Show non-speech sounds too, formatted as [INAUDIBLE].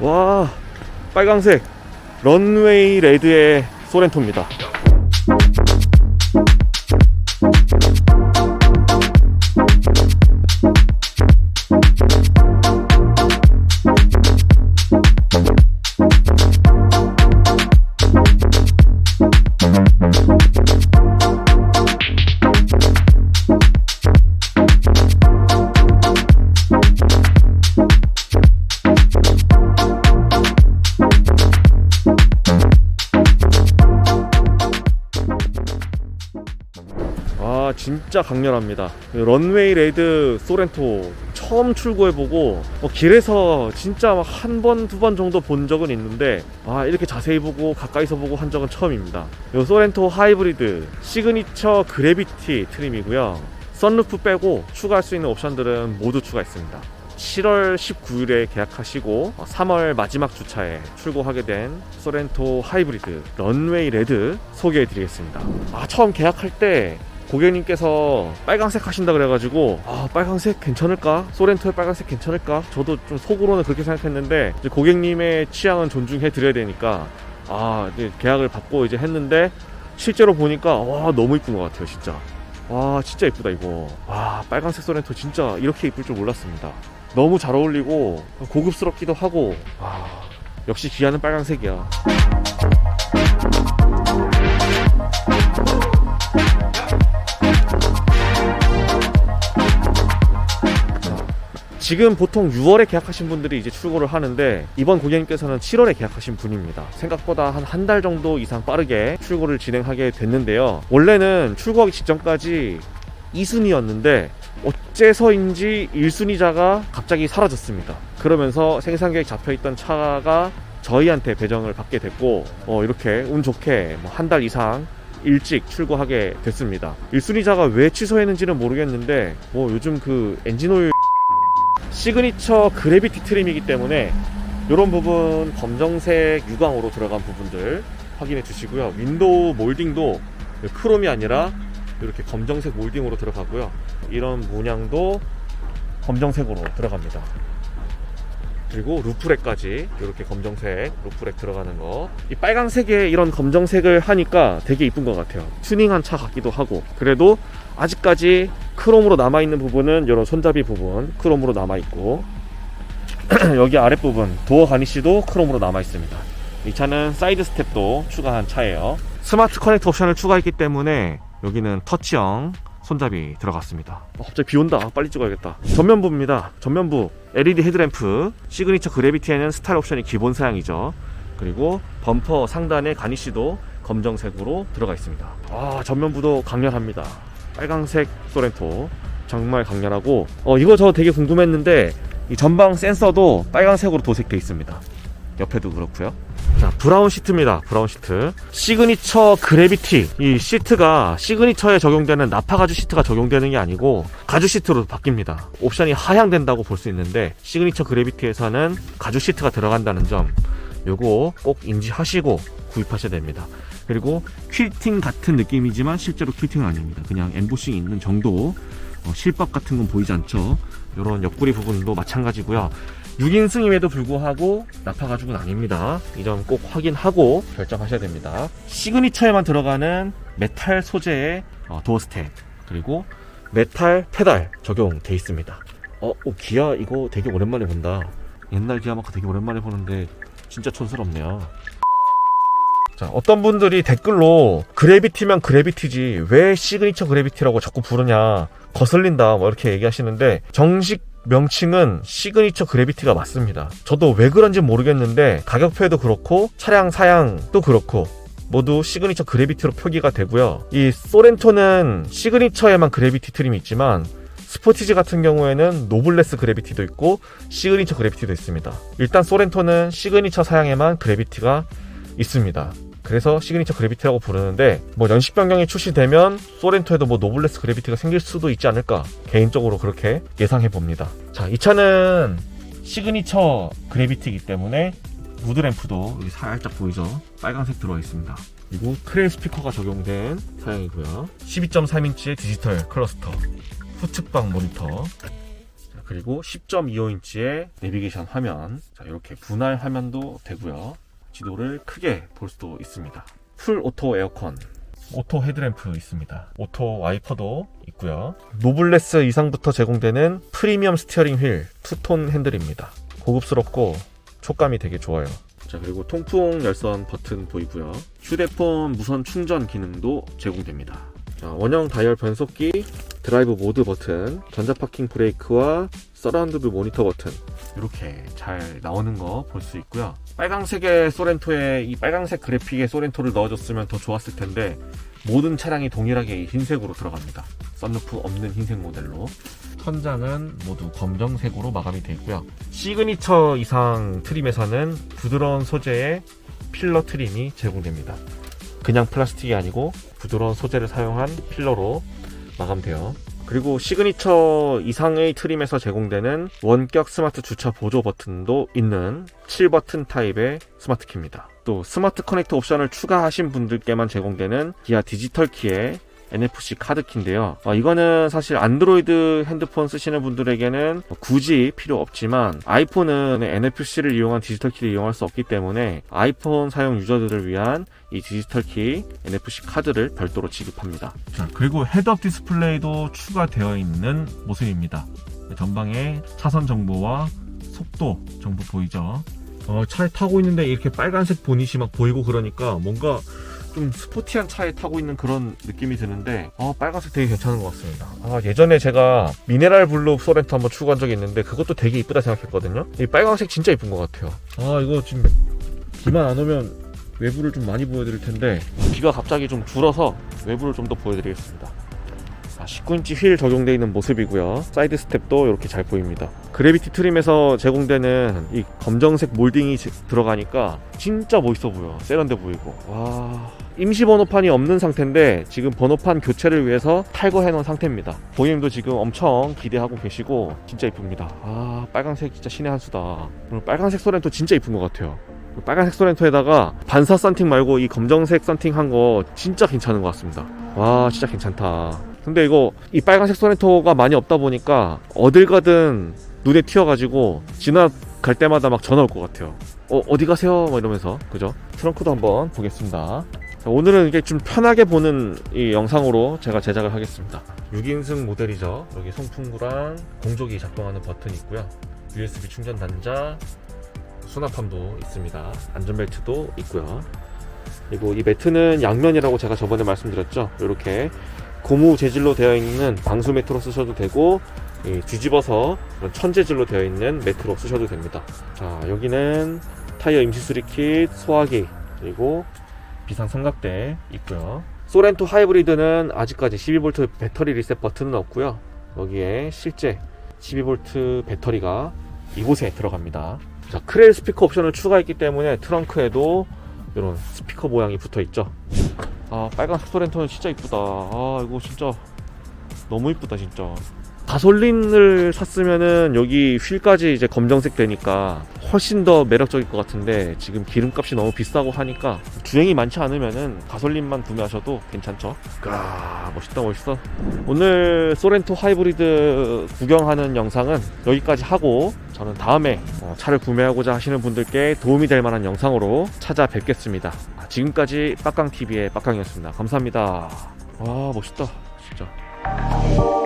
와 빨강색 런웨이 레드의 소렌토입니다 아 진짜 강렬합니다. 그 런웨이 레드 소렌토 처음 출고해보고 뭐 길에서 진짜 한 번 두 번 정도 본 적은 있는데 아 이렇게 자세히 보고 가까이서 보고 한 적은 처음입니다. 이 소렌토 하이브리드 시그니처 그래비티 트림이고요. 썬루프 빼고 추가할 수 있는 옵션들은 모두 추가했습니다. 7월 19일에 계약하시고 3월 마지막 주차에 출고하게 된 소렌토 하이브리드 런웨이 레드 소개해 드리겠습니다. 아 처음 계약할 때 고객님께서 빨강색 하신다 그래가지고 아 빨강색 괜찮을까? 소렌토의 빨강색 괜찮을까? 저도 좀 속으로는 그렇게 생각했는데 고객님의 취향은 존중해 드려야 되니까 아 이제 계약을 받고 이제 했는데 실제로 보니까 와 너무 이쁜 것 같아요 진짜 와 진짜 이쁘다 이거 와 빨강색 소렌토 진짜 이렇게 이쁠 줄 몰랐습니다 너무 잘 어울리고 고급스럽기도 하고 와 역시 기아는 빨강색이야 지금 보통 6월에 계약하신 분들이 이제 출고를 하는데 이번 고객님께서는 7월에 계약하신 분입니다. 생각보다 한 한 달 정도 이상 빠르게 출고를 진행하게 됐는데요. 원래는 출고하기 직전까지 2순위였는데 어째서인지 1순위자가 갑자기 사라졌습니다. 그러면서 생산 계획 잡혀 있던 차가 저희한테 배정을 받게 됐고 어, 이렇게 운 좋게 뭐 한 달 이상 일찍 출고하게 됐습니다. 1순위자가 왜 취소했는지는 모르겠는데 뭐 요즘 그 엔진오일 시그니처 그래비티 트림이기 때문에 이런 부분 검정색 유광으로 들어간 부분들 확인해 주시고요. 윈도우 몰딩도 크롬이 아니라 이렇게 검정색 몰딩으로 들어가고요. 이런 문양도 검정색으로 들어갑니다. 그리고 루프렉까지 이렇게 검정색 루프렉 들어가는 거. 이 빨강색에 이런 검정색을 하니까 되게 이쁜 것 같아요. 튜닝한 차 같기도 하고. 그래도 아직까지 크롬으로 남아 있는 부분은 이런 손잡이 부분 크롬으로 남아 있고 [CLEARS THROAT] 여기 아랫 부분 도어 가니쉬도 크롬으로 남아 있습니다. 이 차는 사이드 스텝도 추가한 차예요. 스마트 커넥터 옵션을 추가했기 때문에 여기는 터치형 손잡이 들어갔습니다. 어, 갑자기 비 온다. 빨리 찍어야겠다. 전면부입니다. 전면부 LED 헤드램프 시그니처 그래비티에는 스타일 옵션이 기본 사양이죠. 그리고 범퍼 상단에 가니쉬도 검정색으로 들어가 있습니다. 아 전면부도 강렬합니다. 빨강색 소렌토 정말 강렬하고 어 이거 저 되게 궁금했는데 이 전방 센서도 빨강색으로 도색돼 있습니다. 옆에도 그렇고요. 자 브라운 시트입니다. 브라운 시트. 시그니처 그래비티 이 시트가 시그니처에 적용되는 나파 가죽 시트가 적용되는 게 아니고 가죽 시트로 바뀝니다. 옵션이 하향된다고 볼 수 있는데 시그니처 그래비티에서는 가죽 시트가 들어간다는 점 요거 꼭 인지하시고 구입하셔야 됩니다. 그리고 퀼팅 같은 느낌이지만 실제로 퀼팅은 아닙니다. 그냥 엠보싱이 있는 정도 어, 실밥 같은 건 보이지 않죠. 이런 옆구리 부분도 마찬가지고요. 6인승임에도 불구하고 나파 가죽은 아닙니다. 이 점 꼭 확인하고 결정하셔야 됩니다. 시그니처에만 들어가는 메탈 소재의 어, 도어 스텝 그리고 메탈 페달 적용돼 있습니다. 어, 오, 기아 이거 되게 오랜만에 본다. 옛날 기아 마크 되게 오랜만에 보는데 진짜 촌스럽네요. 자, 어떤 분들이 댓글로 그래비티면 그래비티지 왜 시그니처 그래비티라고 자꾸 부르냐 거슬린다 뭐 이렇게 얘기하시는데 정식 명칭은 시그니처 그래비티가 맞습니다. 저도 왜 그런지 모르겠는데 가격표에도 그렇고 차량 사양도 그렇고 모두 시그니처 그래비티로 표기가 되고요. 이 소렌토는 시그니처에만 그래비티 트림이 있지만 스포티지 같은 경우에는 노블레스 그래비티도 있고 시그니처 그래비티도 있습니다. 일단 소렌토는 시그니처 사양에만 그래비티가 있습니다. 그래서 시그니처 그래비티라고 부르는데 뭐 연식 변경이 출시되면 소렌토에도 뭐 노블레스 그래비티가 생길 수도 있지 않을까 개인적으로 그렇게 예상해 봅니다. 자, 이 차는 시그니처 그래비티이기 때문에 무드램프도 여기 살짝 보이죠? 빨간색 들어가 있습니다. 그리고 크레인 스피커가 적용된 사양이고요. 12.3인치의 디지털 클러스터, 후측방 모니터, 그리고 10.25인치의 내비게이션 화면 자 이렇게 분할 화면도 되고요 지도를 크게 볼 수도 있습니다. 풀 오토 에어컨. 오토 헤드램프 있습니다. 오토 와이퍼도 있고요. 노블레스 이상부터 제공되는 프리미엄 스티어링 휠 투톤 핸들입니다. 고급스럽고 촉감이 되게 좋아요. 자 그리고 통풍 열선 버튼 보이고요. 휴대폰 무선 충전 기능도 제공됩니다. 자, 원형 다이얼 변속기 드라이브 모드 버튼, 전자파킹 브레이크와 서라운드 뷰 모니터 버튼 이렇게 잘 나오는 거 볼 수 있고요. 빨강색의 소렌토에 이 빨강색 그래픽의 소렌토를 넣어줬으면 더 좋았을 텐데 모든 차량이 동일하게 이 흰색으로 들어갑니다. 썬루프 없는 흰색 모델로 천장은 모두 검정색으로 마감이 되어 있고요. 시그니처 이상 트림에서는 부드러운 소재의 필러 트림이 제공됩니다. 그냥 플라스틱이 아니고 부드러운 소재를 사용한 필러로 마감돼요. 그리고 시그니처 이상의 트림에서 제공되는 원격 스마트 주차 보조 버튼도 있는 7버튼 타입의 스마트 키입니다. 또 스마트 커넥터 옵션을 추가하신 분들께만 제공되는 기아 디지털 키의 NFC 카드 키인데요. 어, 이거는 사실 안드로이드 핸드폰 쓰시는 분들에게는 굳이 필요 없지만 아이폰은 NFC를 이용한 디지털 키를 이용할 수 없기 때문에 아이폰 사용 유저들을 위한 이 디지털 키 NFC 카드를 별도로 지급합니다. 자, 그리고 헤드업 디스플레이도 추가되어 있는 모습입니다. 전방에 차선 정보와 속도 정보 보이죠? 어, 차에 타고 있는데 이렇게 빨간색 보닛이 막 보이고 그러니까 뭔가 좀 스포티한 차에 타고 있는 그런 느낌이 드는데 어, 빨간색 되게 괜찮은 것 같습니다. 아, 예전에 제가 미네랄 블루 소렌토 한번 추구한 적이 있는데 그것도 되게 이쁘다 생각했거든요. 이 빨간색 진짜 이쁜 것 같아요. 아 이거 지금 비만 안 오면 외부를 좀 많이 보여드릴 텐데 비가 갑자기 좀 줄어서 외부를 좀 더 보여드리겠습니다. 아, 19인치 휠 적용되어 있는 모습이고요. 사이드 스텝도 이렇게 잘 보입니다. 그래비티 트림에서 제공되는 이 검정색 몰딩이 제- 들어가니까 진짜 멋있어 보여. 세련돼 보이고. 와. 임시 번호판이 없는 상태인데 지금 번호판 교체를 위해서 탈거해 놓은 상태입니다. 고객님도 지금 엄청 기대하고 계시고 진짜 이쁩니다. 아, 빨간색 진짜 신의 한 수다. 오늘 빨간색 소렌토 진짜 이쁜 것 같아요. 빨간색 소렌토에다가 반사 썬팅 말고 이 검정색 썬팅 한 거 진짜 괜찮은 것 같습니다. 와, 진짜 괜찮다. 근데 이거 이 빨간색 소렌토가 많이 없다 보니까 어딜 가든 눈에 튀어가지고 지나갈 때마다 막 전화 올 것 같아요. 어, 어디 가세요? 막 이러면서. 그죠? 트렁크도 한번 보겠습니다. 자, 오늘은 이게 좀 편하게 보는 이 영상으로 제가 제작을 하겠습니다. 6인승 모델이죠. 여기 송풍구랑 공조기 작동하는 버튼이 있고요. USB 충전 단자, 수납함도 있습니다. 안전벨트도 있고요. 그리고 이 매트는 양면이라고 제가 저번에 말씀드렸죠. 이렇게 고무 재질로 되어 있는 방수 매트로 쓰셔도 되고 이 뒤집어서 천재질로 되어 있는 매트로 쓰셔도 됩니다. 자 여기는 타이어 임시 수리 킷, 소화기 그리고 비상 삼각대 있고요. 소렌토 하이브리드는 아직까지 12V 배터리 리셋 버튼은 없고요. 여기에 실제 12V 배터리가 이곳에 들어갑니다. 자, 크레일 스피커 옵션을 추가했기 때문에 트렁크에도 이런 스피커 모양이 붙어 있죠. 아, 빨간색 소렌토는 진짜 이쁘다. 아, 이거 진짜 너무 이쁘다, 진짜. 가솔린을 샀으면은 여기 휠까지 이제 검정색 되니까 훨씬 더 매력적일 것 같은데 지금 기름값이 너무 비싸고 하니까 주행이 많지 않으면은 가솔린만 구매하셔도 괜찮죠. 아 멋있다 멋있어. 오늘 소렌토 하이브리드 구경하는 영상은 여기까지 하고 저는 다음에 어, 차를 구매하고자 하시는 분들께 도움이 될 만한 영상으로 찾아뵙겠습니다. 아, 지금까지 빡강TV의 빡강이었습니다. 감사합니다. 와 멋있다 진짜.